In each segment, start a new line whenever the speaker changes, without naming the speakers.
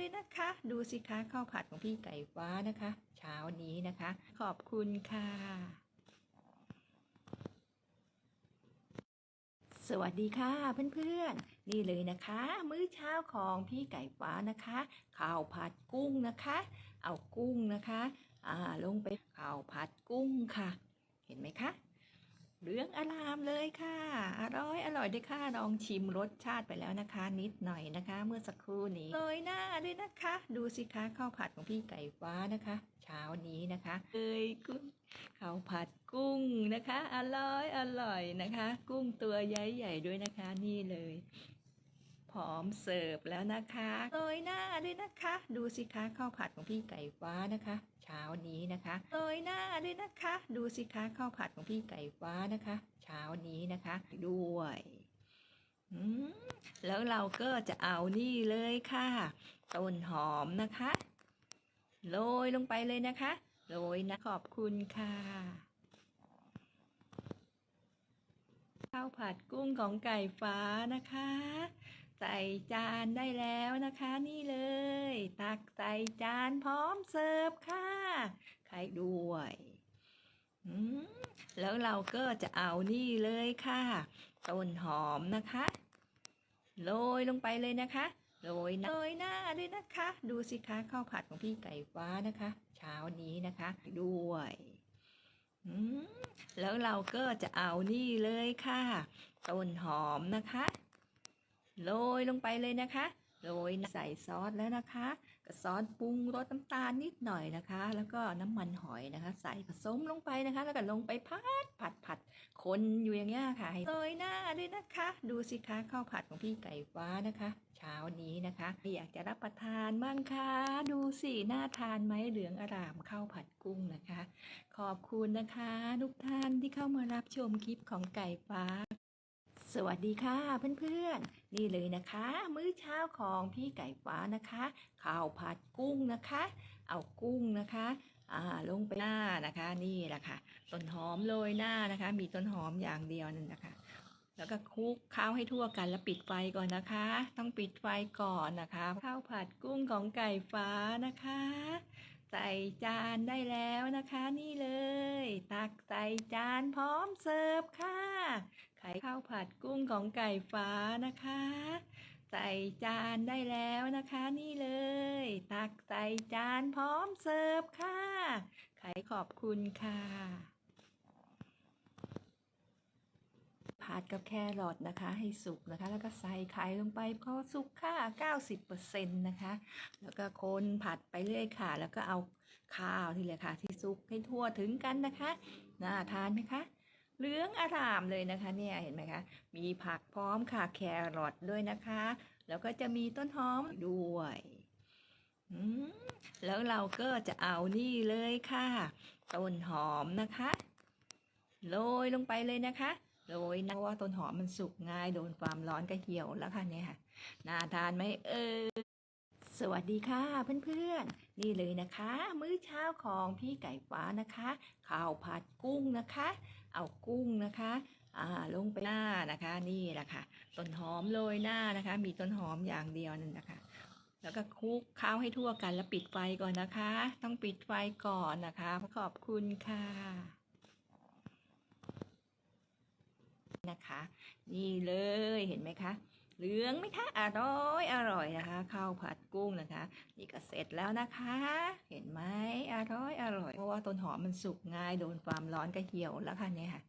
ด้วยนะคะ ดูสิคะข้าวผัดของพี่ไก่ฟ้านะคะ เช้านี้นะคะ ขอบคุณค่ะ สวัสดีค่ะเพื่อนๆ นี่เลยนะคะ มื้อเช้าของพี่ไก่ฟ้านะคะ ข้าวผัดกุ้งนะคะ เอากุ้งนะคะ อ่าลงไปข้าวผัดกุ้งค่ะ เห็นไหมคะ เหลืองอลามเลยค่ะ อร่อยอร่อยด้วยค่ะ ลองชิมรสชาติไปแล้วนะคะ นิดหน่อยนะคะ เมื่อสักครู่นี้โรยหน้าด้วยนะคะ ดูสิคะข้าวผัดของพี่ไก่ฟ้านะคะ เช้านี้นะคะเอ้ยกุ้งข้าวผัดกุ้งนะคะ อร่อยอร่อยนะคะ กุ้งตัวใหญ่ๆด้วยนะคะนี่เลยพร้อมเสิร์ฟแล้วนะคะโรยหน้าด้วยนะคะ ดูสิคะข้าวผัดของพี่ไก่ฟ้านะคะ เช้านี้นะคะโรยหน้าด้วยนะคะ ดูสิคะข้าวผัดของพี่ไก่ฟ้านะคะ เช้านี้นะคะ ด้วยแล้วเราก็จะเอานี่เลยค่ะต้นหอมนะคะโรยลงไปเลยนะคะโรยนะขอบคุณค่ะ ข้าวผัดกุ้งของไก่ฟ้านะคะ ใส่จานได้แล้วนะคะ นี่เลย ตักใส่จานพร้อมเสิร์ฟค่ะไข่ด้วยอืมแล้วเราก็จะเอานี่เลยค่ะ ต้นหอมนะคะ โรยลงไปเลยนะคะโรยโรยหน้าด้วยนะคะ ดูสิคะข้าวผัดของพี่ไก่ฟ้านะคะ เช้านี้นะคะ ด้วยอืมแล้วเราก็จะเอานี่เลยค่ะ ต้นหอมนะคะ โรยลงไปเลยนะคะโรยใส่ซอสแล้วนะคะก็ซอสปรุงรสน้ำตาลนิดหน่อยนะคะ แล้วก็น้ำมันหอยนะคะ ใส่ผสมลงไปนะคะ แล้วก็ลงไปผัดผัดผัดคนอยู่อย่างเงี้ยค่ะโรยหน้าด้วยนะคะ ดูสิคะข้าวผัดของพี่ไก่ฟ้านะคะ เช้านี้นะคะอยากจะรับประทานบ้างคะดูสิน่าทานไหมเหลืองอร่ามข้าวผัดกุ้งนะคะ ขอบคุณนะคะ ทุกท่านที่เข้ามารับชมคลิปของไก่ฟ้า สวัสดีค่ะเพื่อนๆ นี่เลยนะคะ มื้อเช้าของพี่ไก่ฟ้านะคะข้าวผัดกุ้งนะคะ เอากุ้งนะคะอ่าลงไปหน้านะคะ นี่แหละค่ะต้นหอมโรยหน้านะคะ มีต้นหอมอย่างเดียวนั่นนะคะ แล้วก็คลุกข้าวให้ทั่วกันแล้วปิดไฟก่อนนะคะ ต้องปิดไฟก่อนนะคะข้าวผัดกุ้งของไก่ฟ้านะคะ ใส่จานได้แล้วนะคะ นี่เลย ตักใส่จานพร้อมเสิร์ฟค่ะ ไข่ข้าวผัดกุ้งของไก่ฟ้านะคะ ใส่จานได้แล้วนะคะนี่เลย ตักใส่จานพร้อมเสิร์ฟค่ะไข่ขอบคุณค่ะ ผัดกับแครอทนะคะ ให้สุกนะคะ แล้วก็ใส่ไข่ลงไปพอสุกค่ะ 90%นะคะ แล้วก็คนผัดไปเรื่อยค่ะ แล้วก็เอาข้าวที่เหลือค่ะ ที่สุกให้ทั่วถึงกันนะคะน่าทานไหมคะ เหลืองอร่ามเลยนะคะ เนี่ยเห็นไหมคะ มีผักพร้อมค่ะแครอทด้วยนะคะ แล้วก็จะมีต้นหอมด้วยแล้วเราก็จะเอานี่เลยค่ะต้นหอมนะคะ โรยลงไปเลยนะคะโรยนะเพราะว่าต้นหอมมันสุกง่ายโดนความร้อนก็เหี่ยวแล้วค่ะเนี่ยค่ะน่าทานไหมเออสวัสดีค่ะเพื่อนๆ นี่เลยนะคะ มื้อเช้าของพี่ไก่ฟ้านะคะ ข้าวผัดกุ้งนะคะ เอากุ้งนะคะลงไปหน้านะคะ นี่แหละค่ะต้นหอมโรยหน้านะคะ มีต้นหอมอย่างเดียวนั่นนะคะ แล้วก็คลุกข้าวให้ทั่วกันแล้วปิดไฟก่อนนะคะ ต้องปิดไฟก่อนนะคะ ขอบคุณค่ะนะคะ นี่เลยเห็นไหมคะ เหลืองไหมคะอร่อยอร่อยนะคะข้าวผัดกุ้งนะคะ นี่ก็เสร็จแล้วนะคะ เห็นไหมอร่อยอร่อยเพราะว่าต้นหอมมันสุกง่ายโดนความร้อนก็เหี่ยวแล้วค่ะเนี่ยค่ะ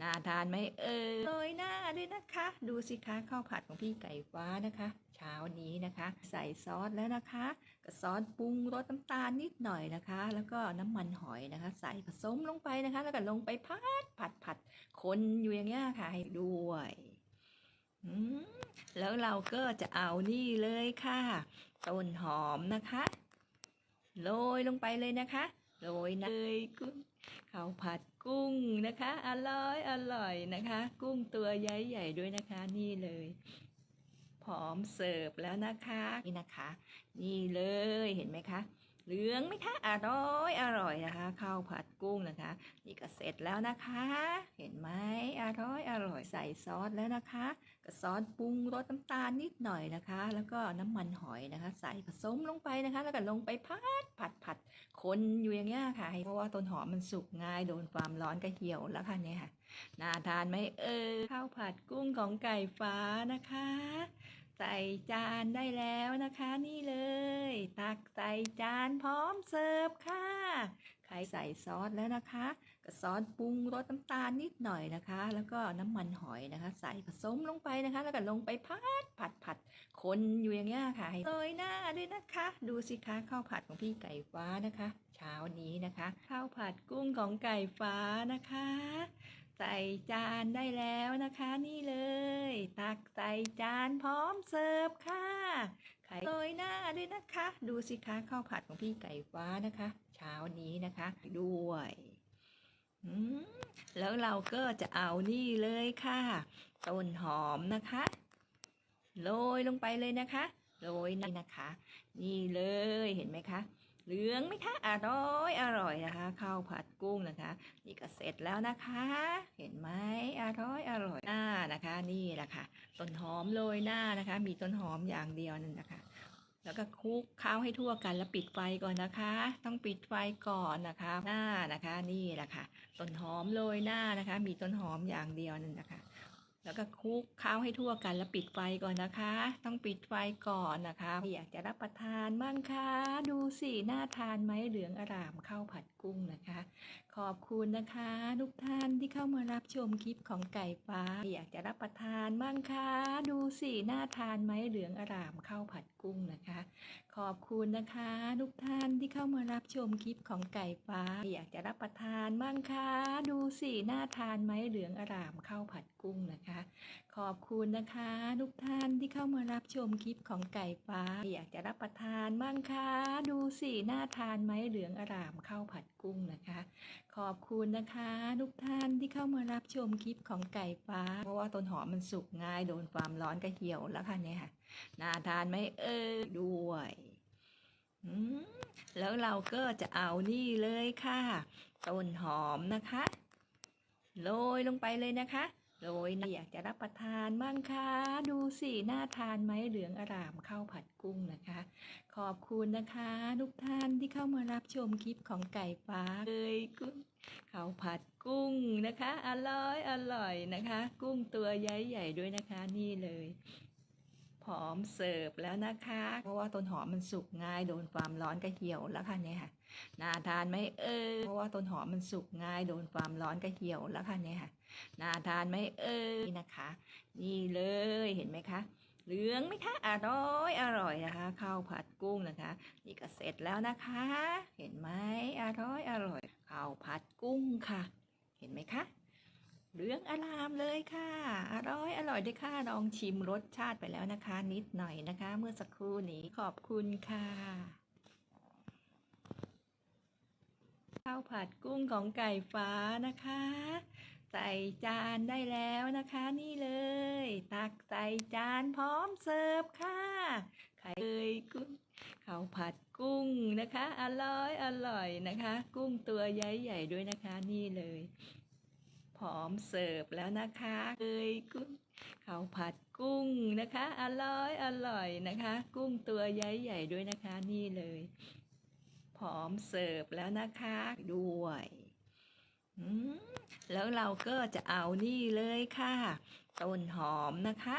น่าทานไหมเออโรยหน้าด้วยนะคะ ดูสิคะข้าวผัดของพี่ไก่ฟ้านะคะ เช้านี้นะคะ ใส่ซอสแล้วนะคะก็ซอสปรุงรสน้ำตาลนิดหน่อยนะคะ แล้วก็น้ำมันหอยนะคะ ใส่ผสมลงไปนะคะ แล้วก็ลงไปผัดผัดผัดคนอยู่อย่างเงี้ยค่ะให้ด้วย แล้วเราก็จะเอานี่เลยค่ะ ต้นหอมนะคะ โรยลงไปเลยนะคะ โรยเลยกุ้งข้าวผัดกุ้งนะคะ อร่อยอร่อยนะคะ กุ้งตัวใหญ่ๆด้วยนะคะ นี่เลยพร้อมเสิร์ฟแล้วนะคะ นี่นะคะ นี่เลยเห็นไหมคะ เหลืองไหมคะอร่อยอร่อยนะคะข้าวผัดกุ้งนะคะ นี่ก็เสร็จแล้วนะคะ เห็นไหมอร่อยอร่อยใส่ซอสแล้วนะคะก็ซอสปรุงรสน้ำตาลนิดหน่อยนะคะ แล้วก็น้ำมันหอยนะคะ ใส่ผสมลงไปนะคะ แล้วก็ลงไปผัดผัดผัดคนอยู่อย่างเงี้ยค่ะ เพราะว่าต้นหอมมันสุกง่ายโดนความร้อนก็เหี่ยวแล้วค่ะเนี่ยค่ะน่าทานไหมเออข้าวผัดกุ้งของไก่ฟ้านะคะ ใส่จานได้แล้วนะคะนี่เลย ตักใส่จานพร้อมเสิร์ฟค่ะใครใส่ซอสแล้วนะคะก็ซอสปรุงรสน้ำตาลนิดหน่อยนะคะ แล้วก็น้ำมันหอยนะคะ ใส่ผสมลงไปนะคะ แล้วก็ลงไปผัดผัดผัดคนอยู่อย่างเงี้ยค่ะโรยหน้าด้วยนะคะ ดูสิคะข้าวผัดของพี่ไก่ฟ้านะคะ เช้านี้นะคะ ข้าวผัดกุ้งของไก่ฟ้านะคะ ใส่จานได้แล้วนะคะนี่เลย ตักใส่จานพร้อมเสิร์ฟค่ะไข่โรยหน้าด้วยนะคะ ดูสิคะข้าวผัดของพี่ไก่ฟ้านะคะ เช้านี้นะคะ ด้วยแล้วเราก็จะเอานี่เลยค่ะต้นหอมนะคะโรยลงไปเลยนะคะโรยนี่นะคะ นี่เลยเห็นไหมคะ เหลืองไหมคะอร่อยอร่อยนะคะข้าวผัดกุ้งนะคะ นี่ก็เสร็จแล้วนะคะ เห็นไหมอร่อยอร่อยหน้านะคะ นี่แหละค่ะต้นหอมโรยหน้านะคะ มีต้นหอมอย่างเดียวนั่นนะคะ แล้วก็คลุกเคล้าวให้ทั่วกันแล้วปิดไฟก่อนนะคะ ต้องปิดไฟก่อนนะคะหน้านะคะ นี่แหละค่ะต้นหอมโรยหน้านะคะ มีต้นหอมอย่างเดียวนั่นนะคะ แล้วก็คลุกข้าวให้ทั่วกันแล้วปิดไฟก่อนนะคะ ต้องปิดไฟก่อนนะคะอยากจะรับประทานบ้างคะ ดูสิน่าทานไหมเหลืองอร่ามข้าวผัดกุ้งนะคะ ขอบคุณนะคะ ทุกท่านที่เข้ามารับชมคลิปของไก่ฟ้า อยากจะรับประทานบ้างคะ ดูสิน่าทานไหมเหลืองอร่ามข้าวผัดกุ้งนะคะ ขอบคุณนะคะ ทุกท่านที่เข้ามารับชมคลิปของไก่ฟ้า อยากจะรับประทานบ้างคะ ดูสิน่าทานไหมเหลืองอร่ามข้าวผัดกุ้งนะคะ ขอบคุณนะคะ ทุกท่านที่เข้ามารับชมคลิปของไก่ฟ้า อยากจะรับประทานบ้างคะ ดูสิน่าทานไหมเหลืองอร่ามข้าวผัดกุ้งนะคะ ขอบคุณนะคะ ทุกท่านที่เข้ามารับชมคลิปของไก่ฟ้า เพราะว่าต้นหอมมันสุกง่ายโดนความร้อนก็เหี่ยวแล้วค่ะเนี่ยค่ะน่าทานไหมเออด้วยอืมแล้วเราก็จะเอานี่เลยค่ะ ต้นหอมนะคะ โรยลงไปเลยนะคะ โรยนะอยากจะรับประทานบ้างคะ ดูสิน่าทานไหมเหลืองอร่ามข้าวผัดกุ้งนะคะ ขอบคุณนะคะ ทุกท่านที่เข้ามารับชมคลิปของไก่ฟ้าเลยกุ้งข้าวผัดกุ้งนะคะ อร่อยอร่อยนะคะ กุ้งตัวใหญ่ๆด้วยนะคะนี่เลยพร้อมเสิร์ฟแล้วนะคะ เพราะว่าต้นหอมมันสุกง่ายโดนความร้อนก็เหี่ยวแล้วค่ะเนี่ยค่ะน่าทานไหมเออเพราะว่าต้นหอมมันสุกง่ายโดนความร้อนก็เหี่ยวแล้วค่ะเนี่ยค่ะ น่าทานไหมเออนี่นะคะ นี่เลยเห็นไหมคะ เหลืองไหมคะอร่อยอร่อยนะคะข้าวผัดกุ้งนะคะ นี่ก็เสร็จแล้วนะคะ เห็นไหมอร่อยอร่อยข้าวผัดกุ้งค่ะ เห็นไหมคะเหลืองอลามเลยค่ะ อร่อยอร่อยด้วยค่ะลองชิมรสชาติไปแล้วนะคะ นิดหน่อยนะคะ เมื่อสักครู่นี้ขอบคุณค่ะข้าวผัดกุ้งของไก่ฟ้านะคะ ใส่จานได้แล้วนะคะนี่เลย ตักใส่จานพร้อมเสิร์ฟค่ะไข่เอยกุ้งข้าวผัดกุ้งนะคะ อร่อยอร่อยนะคะ กุ้งตัวใหญ่ๆด้วยนะคะนี่เลยพร้อมเสิร์ฟแล้วนะคะเอยกุ้งข้าวผัดกุ้งนะคะ อร่อยอร่อยนะคะ กุ้งตัวใหญ่ๆด้วยนะคะนี่เลย พร้อมเสิร์ฟแล้วนะคะด้วย แล้วเราก็จะเอานี่เลยค่ะต้นหอมนะคะ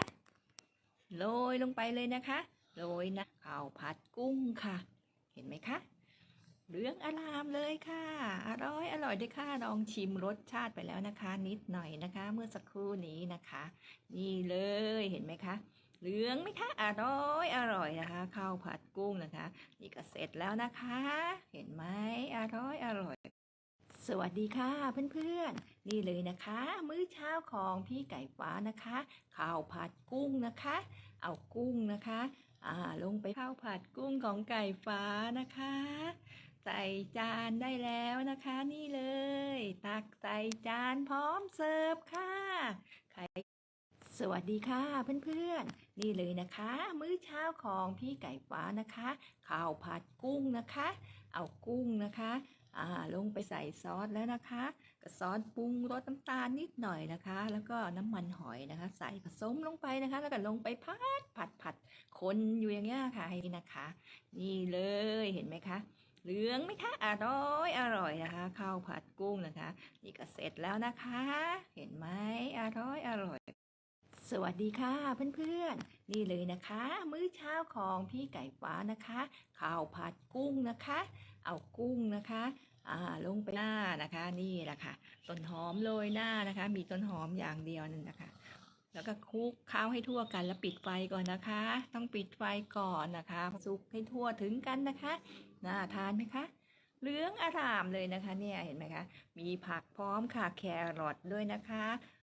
โรยลงไปเลยนะคะโรยนะข้าวผัดกุ้งค่ะ เห็นไหมคะเหลืองอลามเลยค่ะ อร่อยอร่อยด้วยค่ะลองชิมรสชาติไปแล้วนะคะ นิดหน่อยนะคะ เมื่อสักครู่นี้นะคะ นี่เลยเห็นไหมคะเหลืองไหมคะอร่อยอร่อยนะคะข้าวผัดกุ้งนะคะ นี่ก็เสร็จแล้วนะคะ เห็นไหมอร่อยอร่อย สวัสดีค่ะเพื่อนๆ นี่เลยนะคะ มื้อเช้าของพี่ไก่ฟ้านะคะ ข้าวผัดกุ้งนะคะ เอากุ้งนะคะอ่าลงไปข้าวผัดกุ้งของไก่ฟ้านะคะ ใส่จานได้แล้วนะคะ นี่เลย ตักใส่จานพร้อมเสิร์ฟค่ะไข่สวัสดีค่ะเพื่อนๆ นี่เลยนะคะ มื้อเช้าของพี่ไก่ฟ้านะคะ ข้าวผัดกุ้งนะคะ เอากุ้งนะคะ อ่าลงไปใส่ซอสแล้วนะคะก็ซอสปรุงรสน้ำตาลนิดหน่อยนะคะ แล้วก็น้ำมันหอยนะคะ ใส่ผสมลงไปนะคะ แล้วก็ลงไปผัดผัดผัดคนอยู่อย่างเงี้ยค่ะให้นะคะ นี่เลยเห็นไหมคะเหลืองไหมคะอร่อยอร่อยนะคะข้าวผัดกุ้งนะคะ นี่ก็เสร็จแล้วนะคะ เห็นไหมอร่อยอร่อย สวัสดีค่ะเพื่อนๆ นี่เลยนะคะ มื้อเช้าของพี่ไก่ฟ้านะคะ ข้าวผัดกุ้งนะคะ เอากุ้งนะคะอ่าลงไปหน้านะคะนี่แหละค่ะต้นหอมโรยหน้านะคะ มีต้นหอมอย่างเดียวนั่นนะคะ แล้วก็คลุกเคล้าวให้ทั่วกันแล้วปิดไฟก่อนนะคะ ต้องปิดไฟก่อนนะคะสุกให้ทั่วถึงกันนะคะน่าทานไหมคะเหลืองอร่ามเลยนะคะ เนี่ยเห็นไหมคะ มีผักพร้อมค่ะแครอทด้วยนะคะ